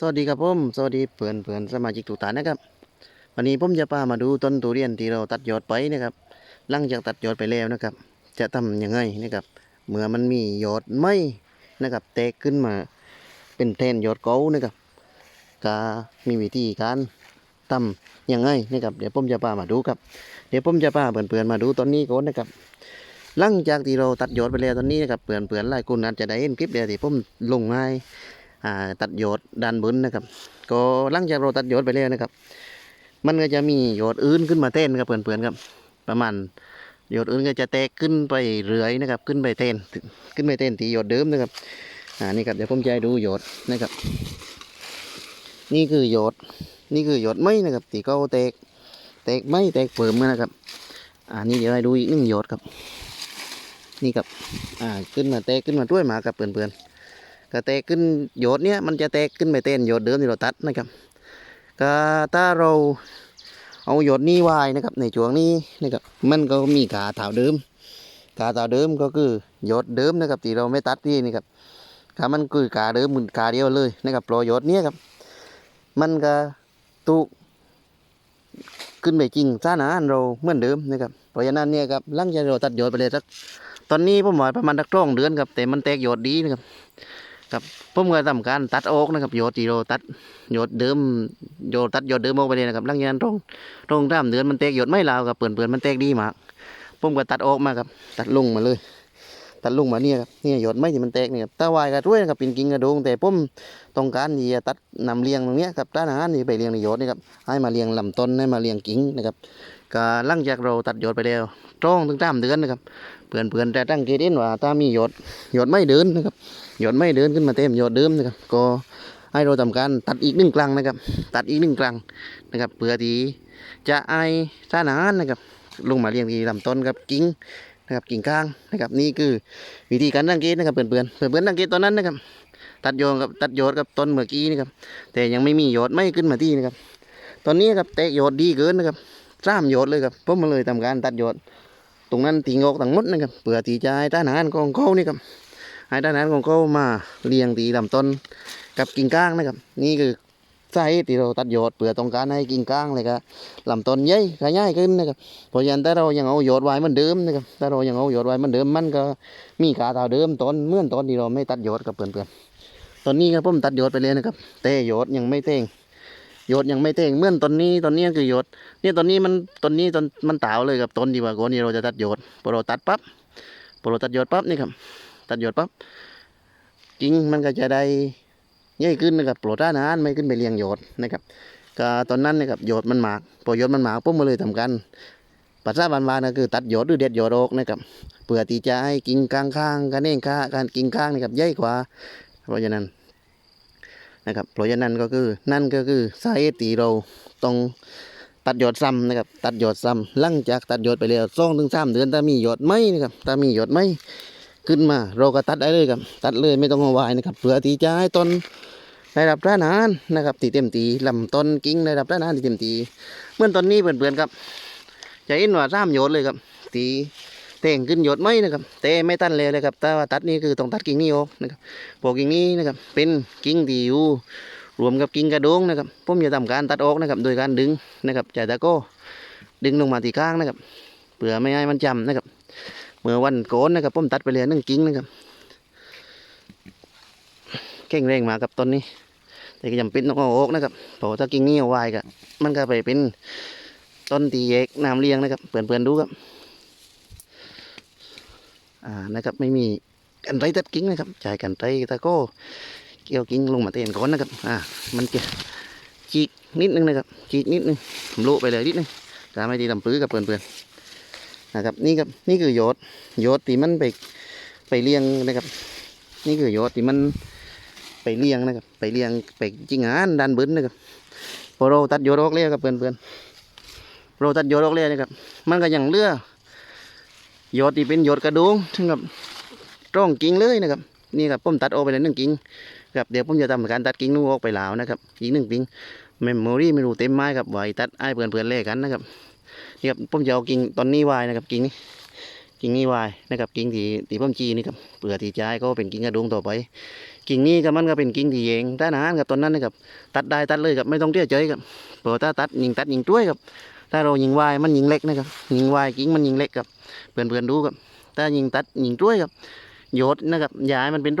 สวัสดีครับผมสวัสดีเพื่อนเพื่อนสมาชิกทุกท่านนะครับ วันนี้ผมจะพามาดูต้นทุเรียนที่เราตัดยอดไปนะครับ หลังจากตัดยอดไปแล้วนะครับ จะทำยังไงนะครับ เมื่อมันมียอดไหมนะครับ แตกขึ้นมาเป็นแทนยอดเก่านะครับก็มีวิธีการทำยังไงนะครับ เดี๋ยวผมจะพามาดูครับ เดี๋ยวผมจะพาเพื่อนๆมาดูต้นนี้ก่อนนะครับหลังจากที่เราตัดยอดไปแล้วตอนนี้นะครับเพื่อนๆหลายคนอาจจะได้เห็นคลิปเดียวที่ผมลงให้อ่า ตัดโยดด้านบนนะครับ ก็หลังจากเราตัดโยดไปแล้วนะครับ มันก็จะมีโยดอื่นขึ้นมาเต้นครับเพื่อนๆครับ ประมาณโยดอื่นก็จะแตกขึ้นไปเรื่อยนะครับ ขึ้นไปเต้นขึ้นไปเต้นที่โยดเดิมนะครับอ่านี่ครับเดี๋ยวผมจะให้ดูโยดนะครับ นี่คือโยดนี่คือโยดไม้นะครับที่เขาแตกแตกไม้แตกเปิ่มนะครับอ่านี่เดี๋ยวให้ดูอีกหนึ่งโยดครับ นี่ครับอ่าขึ้นมาแตกขึ้นมาด้วยมากับเพื่อนๆ ก็แตกขึ้นโยดเนี้ยมันจะแตกขึ้นไปเต้นโยดเดิมที่เราตัดนะครับก็ถ้าเราเอาโยดนี้ไว้นะครับ ในช่วงนี้นะครับมันก็มีขาเถาเดิมขาเถาเดิมก็คือโยดเดิมนะครับที่เราไม่ตัดที่นี่ครับขามันคือขาเดิมมันขาเดียวเลยนะครับโปรโยดเนี้ยครับ มันก็ตุขึ้นไปจริงซ่านานเราเหมือนเดิมนะครับเพราะฉะนั้นเนี่ยครับหลังจากเราตัดโยดไปเลยสักตอนนี้ผมว่าประมาณสักสองเดือนครับแต่มันแตกโยดดีนะครับ ครับผมก็ทำการตัดออกนะครับโยดีโรตัดโยดเดิมโยตัดโยดเดิมออกไปเลยนะครับหลังจากนั้นตรงตรงตามเดือนมันแตกโยดไม่ลาวครับเปื่อนเปื่อนมันแตกดีมากผมก็ตัดออกมาครับ ตัดลงมาเลย ตัดลงมาเนี่ยครับเนี่ยโยดไม่ที่มันแตกเนี่ยครับตาวายกระด้วยนะครับเป็นกิ่งกระโดงแต่ผมต้องการที่จะตัดนำเลี้ยงตรงเนี้ยครับด้านอาหารนี่ไปเลี้ยงในโยดนี่ครับให้มาเลี้ยงลำต้นให้มาเลี้ยงกิ่งนะครับก็หลังจากเราตัดโยดไปแล้วตรงถึงตามเดือนนะครับเปื่อนเปื่อนแต่ตั้งเกณฑ์ว่าถ้ามีโยดโยดไม่เดินนะครับหยอดไม่เดินขึ้นมาเต็มหยอดเดิมนะครับก็ให้เราทำการตัดอีกหนึ่งครั้งนะครับ ตัดอีกหนึ่งครั้งนะครับเพื่อที่จะไอสร้างอาหารนะครับลงมาเรียงที่ลำต้นกับกิ่ง นะครับกิ่งข้างนะครับนี่คือวิธีการสังเกตนะครับเพื่อนๆเพื่อนๆสังเกตตอนนั้นนะครับ ตัดโยนกับตัดโยดกับต้นเมื่อกี้นะครับแต่ยังไม่มีโยดไม่ขึ้นมาที่นะครับ ตอนนี้ครับแตกโยดดีเกินนะครับสามโยดเลยครับผมมาเลยทำการตัดโยดตรงนั้นทิ้งอกทั้งหมดนะครับเพื่อที่จะให้านาหารของเขานี่ครับให้ด้านนั้นของเขามาเรียงตีลำต้นกับกิ่งก้างนะครับ นี่คือ สาเหตุที่เราตัดยอดเพื่อต้องการให้กิ่งก้างเลยครับลำต้นใหญ่ขยายขึ้นนะครับเพราะฉะนั้นถ้าเรายังเอายอดไว้เหมือนเดิมนะครับถ้าเรายังเอายอดไว้เหมือนเดิมมันก็มีขาเท่าเดิมต้นเมื่อนต้นที่เราไม่ตัดยอดกับเพื่อนๆตอนนี้ครับผมตัดยอดไปเลยนะครับแต่ยอดยังไม่เต่งยอดยังไม่เต่งเมื่อนต้นนี้ต้นนี้คือยอดเนี่ยต้นนี้มันต้นนี้ต้นมันตาวเลยกับต้นที่ว่าก่อนที่เราจะตัดยอดพอเราตัดปั๊บพอเราตัดยอดปั๊บนี่ครับตัดหยดปั๊บกิ่งมันก็จะได้ ใหญ่ขึ้นนะครับโปรดอาหารไม่ขึ้นไปเลี้ยงหยดนะครับก็ตอนนั้นนะครับหยดมันหมากพอหยดมันหมากปุ๊บมาเลยทำกันปัสสาวะบานๆก็คือตัดหยดหรือเด็ดหยดออกนะครับเพื่อที่จะให้กิ่งข้างกันเองข้าการกิ่งข้างนะครับใหญ่กว่า เพราะฉะนั้นนะครับเพราะฉะนั้นก็คือนั่นก็คือสาเหตุที่เราต้องตัดหยดซ้ำนะครับตัดหยดซ้ำหลังจากตัดหยดไปแล้วสองถึงสามเดือนถ้ามีหยดไหมนะครับถ้ามีหยดไหม ขึ้นมา เราก็ตัดได้เลยครับ ตัดเลยไม่ต้องเอาไว้นะครับเพื่อที่จะให้ต้นได้รับทานอาหารนะครับตีเต็มตีลำต้นกิ่งได้รับทานอาหารตีเต็มตีเมื่อตอนนี้เพื่อนๆครับจะเห็นว่าสามโยดเลยครับตีแต่งขึ้นโยดไหมนะครับแต่ไม่ตันเลยเลยครับแต่ว่าตัดนี่คือต้องตัดกิ่งนี้ออกนะครับพอกิ่งนี้นะครับเป็นกิ่งที่อยู่รวมกับกิ่งกระโดงนะครับผมจะทำการตัดออกนะครับ โดยการดึงนะครับจ่ากตะโก้ดึงลงมาที่ข้างนะครับเพื่อไม่ให้มันจำนะครับ มื่อวันโกนนะครับผมตัดไปเลยนึ่งกิ่งนะครับเก่งแรงมากับต้นนี้ แต่ก็จำเป็นต้องเอาออกนะครับเพราะถ้ากิ่งนี้เอาไว้ก็มันก็ไปเป็นต้นตีเอกน้ำเลี้ยงนะครับเปื่อนๆดูครับอ่านะครับไม่มีกันไรตัดกิ่งนะครับจ่ายกันไรตะโก้เกี่ยวกิ่งลงมาเต้นก่อนนะครับอ่ามันจะจีกนิดนึงนะครับจีกนิดนึงผมโละไปเลยนิดนึงแต่ไม่ดีลำปื้อกับเปื่อนๆ นะครับ นี่ครับนี่คือโยดโยดที่มันไปไปเลี้ยงนะครับ นี่คือโยดที่มันไปเลี้ยงนะครับ ไปเลี้ยงไปจริงงานด้านบนนะครับพอเราตัดโยดออกแล้วครับเพื่อนเพื่อนๆเราตัดโยดออกแล้วนะครับ มันก็ยังเลือโยดที่เป็นโยดกระดูงถึงกับร่องกิ่งเลยนะครับ นี่ครับผมตัดออกไปเลยหนึ่งกิ่งครับเดี๋ยวผมจะทำการตัดกิ่งนู้ออกไปแล้วนะครับอีกหนึ่งกิ่งเมมโมรี่ไม่รู้เต็มไม้ครับไว้ตัดไอ้เพื่อนเพื่อนๆเล่กันนะครับ นี่ครับผมจะเอากิ่งตอนนี้วายนะครับกิ่งนี้กิ่งนี้วายนะครับกิ่งที่ที่ผมจีนี่ครับเปลือกที่จะให้เขาเป็นกิ่งกระดุงต่อไป กิ่งนี้ก็มันก็เป็นกิ่งที่เองแต่นานกับต้นนั้นนะครับตัดได้ตัดเลยครับไม่ต้องเตี้ยเฉยครับเพราะถ้าตัดยิงตัดยิงต้วยครับถ้าเรายิงวายมันยิงเล็กนะครับยิงวายกิ่งมันยิงเล็กครับเพื่อนๆดูครับถ้ายิงตัดยิงต้วยครับโยดนะครับย่าให้มันเป็น